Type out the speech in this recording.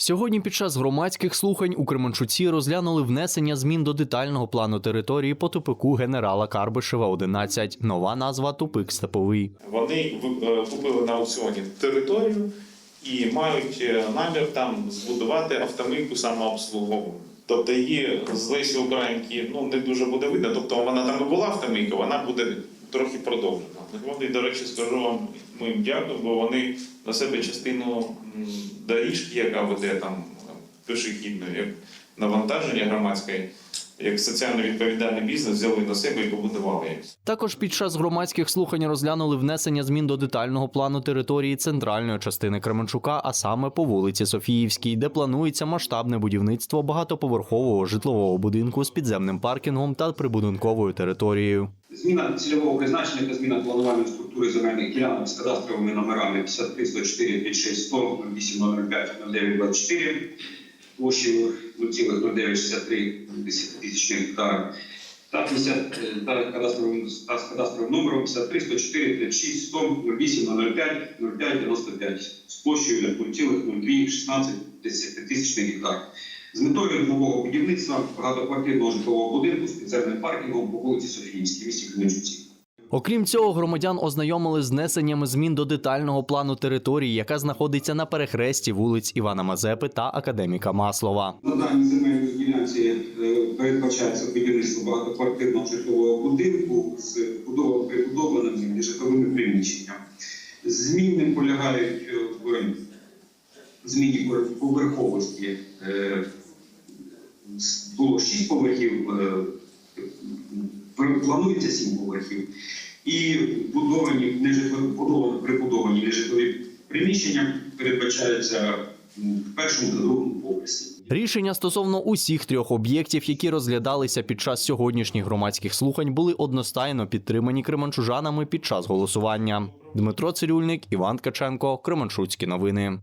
Сьогодні під час громадських слухань у Кременчуці розглянули внесення змін до детального плану території по тупику генерала Карбишева 11. Нова назва Тупик Степовий. Вони е, купили на аукціоні територію і мають е, намір там збудувати автомийку самообслуговування. Тобто її з Лесі Українки ну, не дуже буде видно. Тобто вона там і була в автомийка, вона буде трохи продовжена. Вони, до речі, скажу вам, ми їм дякуємо, бо вони на себе частину доріжки, яка веде там пішохідної, як навантаження громадське, як соціально відповідальний бізнес, взяли на себе і побудували. Також під час громадських слухань розглянули внесення змін до детального плану території центральної частини Кременчука, а саме по вулиці Софіївській, де планується масштабне будівництво багатоповерхового житлового будинку з підземним паркінгом та прибудинковою територією. Зміна цільового призначення та зміна планувальної структури земельних ділянок з кадастровими номерами 53, 104, 56, 100, 08, 05, 09, 24, площею 0,0963 тисячних гектарів та 50 е, та кадастровим та з кадастровим номером 53, 104, 36, 100, 08, 05, 05, 95 з площею 0,0216 тисячних гектарів. З метою нового будівництва багатоквартирного житлового будинку з підземним паркінгом по вулиці Софіївській, місті Кременчуці. Окрім цього, громадян ознайомили з внесеннями змін до детального плану території, яка знаходиться на перехресті вулиць Івана Мазепи та Академіка Маслова. На даній земельній ділянці е, передбачається будівництво багатоквартирного житлового будинку з прибудованими нежитловими приміщеннями. Зміни полягають е, в зміні поверховості. Е, Було 6 поверхів, планується 7 поверхів. І будовані нежитлові, будовані, прибудовані нежитлові приміщення передбачаються в першому та другому поверсі. Рішення стосовно усіх трьох об'єктів, які розглядалися під час сьогоднішніх громадських слухань, були одностайно підтримані кременчужанами під час голосування. Дмитро Цирюльник, Іван Ткаченко, Кременчуцькі новини.